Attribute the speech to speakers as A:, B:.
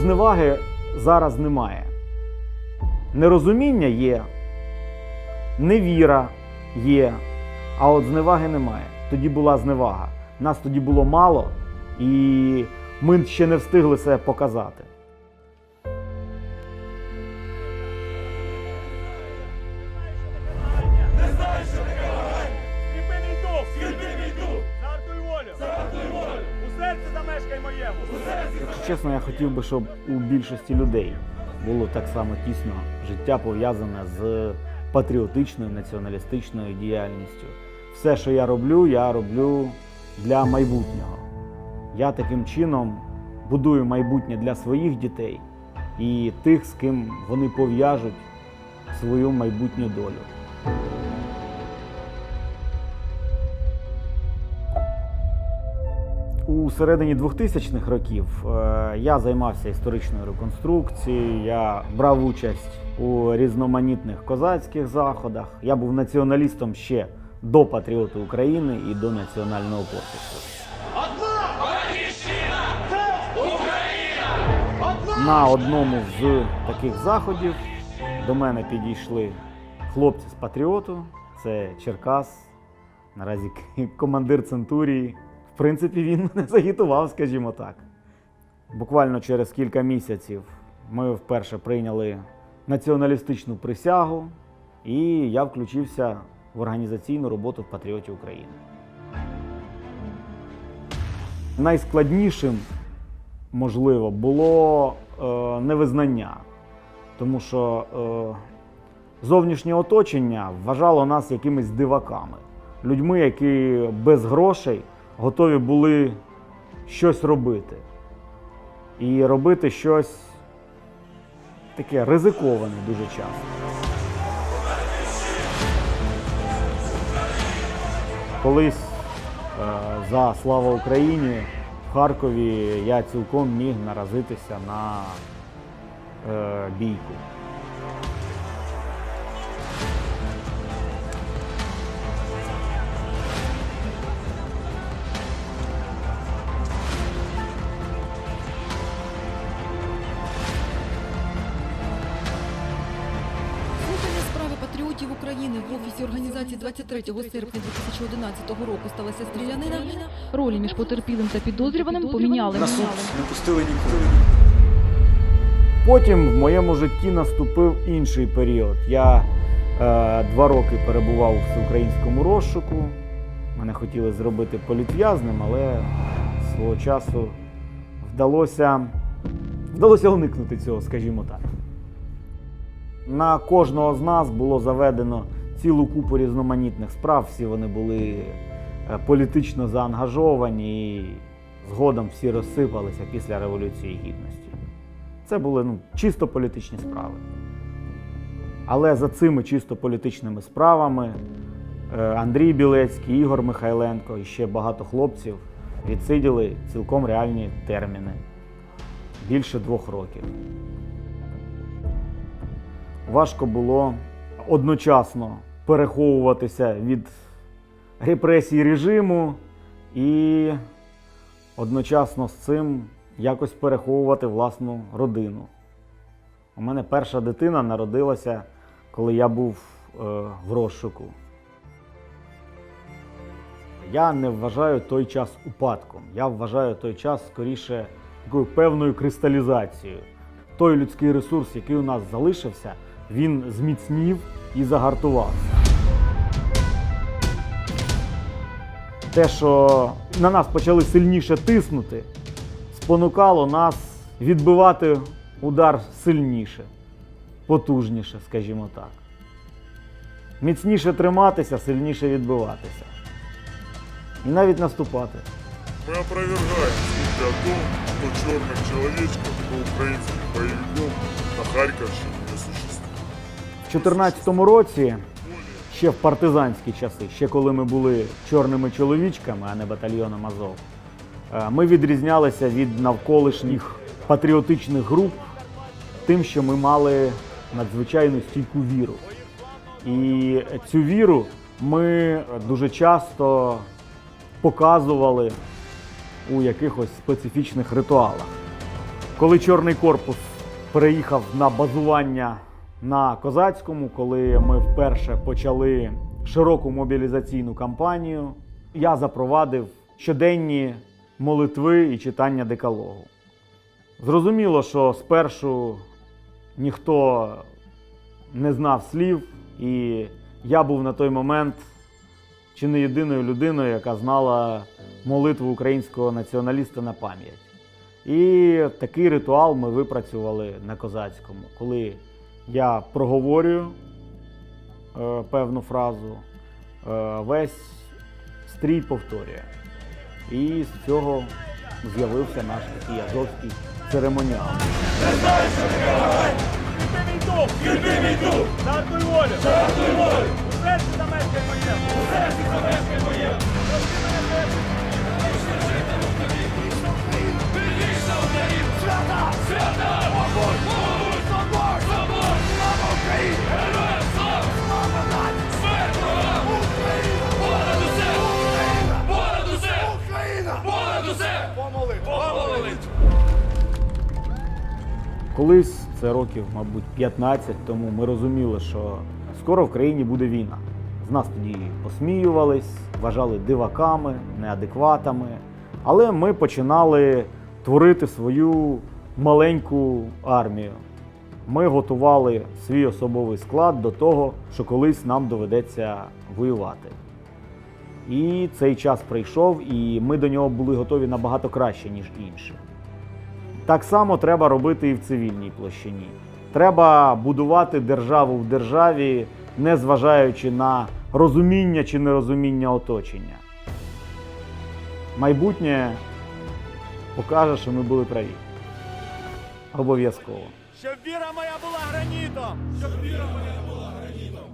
A: Зневаги зараз немає. Нерозуміння є, невіра є, а от зневаги немає. Тоді була зневага. Нас тоді було мало, і ми ще не встигли себе показати. Чесно, я хотів би, щоб у більшості людей було так само тісно життя пов'язане з патріотичною націоналістичною діяльністю. Все, що я роблю, я роблю для майбутнього. Я таким чином будую майбутнє для своїх дітей і тих, з ким вони пов'яжуть свою майбутню долю. У середині 2000-х років е, я займався історичною реконструкцією, я брав участь у різноманітних козацьких заходах. Я був націоналістом ще до патріоту України і до національного корпусу. На одному з таких заходів до мене підійшли хлопці з патріоту. Це Черкас, наразі командир Центурії. Принципі, він мене загітував, скажімо так. Буквально через кілька місяців ми вперше прийняли націоналістичну присягу, і я включився в організаційну роботу в Патріоті України. Найскладнішим, можливо, було е, невизнання, тому що е, зовнішнє оточення вважало нас якимись диваками, людьми, які без грошей готові були щось робити. І робити щось таке ризиковане дуже часто. Колись е, за слава Україні в Харкові я цілком міг наразитися на е, бійку.
B: України організації 23 серпня 2011 року сталася стрілянина. Ролі між потерпілим та підозрюваним поміняли.
C: На суд не пустили ніколи.
A: Потім в моєму житті наступив інший період. Я е, два роки перебував у всеукраїнському розшуку. Мене хотіли зробити політв'язним, але свого часу вдалося, вдалося уникнути цього, скажімо так. На кожного з нас було заведено цілу купу різноманітних справ. Всі вони були е, політично заангажовані і згодом всі розсипалися після Революції Гідності. Це були ну, чисто політичні справи. Але за цими чисто політичними справами е, Андрій Білецький, Ігор Михайленко і ще багато хлопців відсиділи цілком реальні терміни більше двох років. Важко було одночасно переховуватися від репресій режиму і одночасно з цим якось переховувати власну родину. У мене перша дитина народилася, коли я був е, в розшуку. Я не вважаю той час упадком. Я вважаю той час скоріше такою певною кристалізацією. Той людський ресурс, який у нас залишився, він зміцнів і загартувався. Те, що на нас почали сильніше тиснути, спонукало нас відбивати удар сильніше, потужніше, скажімо так. Міцніше триматися, сильніше відбиватися. І навіть наступати.
D: Мы опровергаем слухи о том, что черных человечков по украинским боевиков на Харьковщине.
A: В 2014 році, ще в партизанські часи, ще коли ми були чорними чоловічками, а не батальйоном Азов, е, ми відрізнялися від навколишніх патріотичних груп тим, що ми мали надзвичайно стійку віру. І цю віру ми дуже часто показували у якихось специфічних ритуалах. Коли Чорний корпус переїхав на базування на Козацькому, коли ми вперше почали широку мобілізаційну кампанію, я запровадив щоденні молитви і читання декалогу. Зрозуміло, що спершу ніхто не знав слів, і я був на той момент чи не єдиною людиною, яка знала молитву українського націоналіста на пам'ять. І такий ритуал ми випрацювали на козацькому, коли я проговорюю е, певну фразу, е, весь стрій повторює. І з цього з'явився наш такий азовський церемоніал.
E: Мій дух! Жартуй волю! Жартуй волю! У серці замешкай моє! У серці замешкай моє!
A: Колись, це років, мабуть, 15 тому, ми розуміли, що скоро в країні буде війна. З нас тоді посміювались, вважали диваками, неадекватами. Але ми починали творити свою маленьку армію. Ми готували свій особовий склад до того, що колись нам доведеться воювати. І цей час прийшов, і ми до нього були готові набагато краще, ніж інші. Так само треба робити і в цивільній площині. Треба будувати державу в державі, не зважаючи на розуміння чи нерозуміння оточення. Майбутнє покаже, що ми були праві. Обов'язково.
E: Щоб віра моя була гранітом! Щоб віра моя була